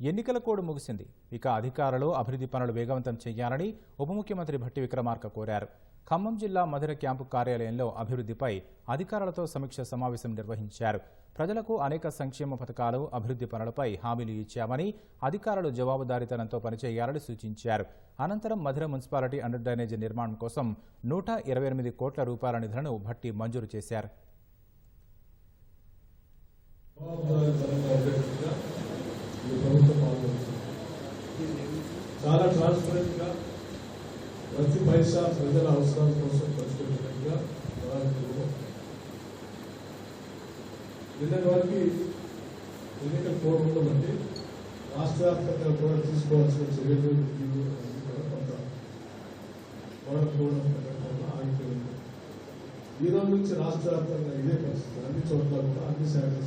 ఎన్నికల కోడ్ ముగిసింది. ఇక అధికారులు అభివృద్ధి పనులు వేగవంతం చేయాలని ఉప ముఖ్యమంత్రి భట్టి విక్రమార్క కోరారు. ఖమ్మం జిల్లా మధుర క్యాంపు కార్యాలయంలో అభివృద్ధిపై అధికారులతో సమీక్ష సమావేశం నిర్వహించారు. ప్రజలకు అనేక సంక్షేమ పథకాలు అభివృద్ధి పనులపై హామీలు ఇచ్చామని అధికారులు జవాబుదారీతనంతో పనిచేయాలని సూచించారు. అనంతరం మధుర మున్సిపాలిటీ అండర్ డ్రైనేజీ నిర్మాణం కోసం నూట ఇరవై ఎనిమిది కోట్ల రూపాయల నిధులను భట్టి మంజూరు చేశారు. ఈ ప్రభుత్వం పాల్గొంటుంది. చాలా ట్రాన్స్పరెంట్గా ప్రతి పైసా ప్రజల అవసరాల కోసం ఖర్చు పెట్టినట్టుగా ప్రణాళికలు నిన్నటి వరకు ఎన్నికల కోడ్ అంటే రాష్ట్ర వ్యాప్తంగా కూడా తీసుకోవాల్సిన చర్యలు రివ్యూ అన్ని కూడా కొంత వాడకపోవడం వల్ల ఆగిపోయింది. ఈ రోజు నుంచి రాష్ట్ర వ్యాప్తంగా ఇదే పరిస్థితి. అన్ని చోట్ల కూడా అన్ని శాఖల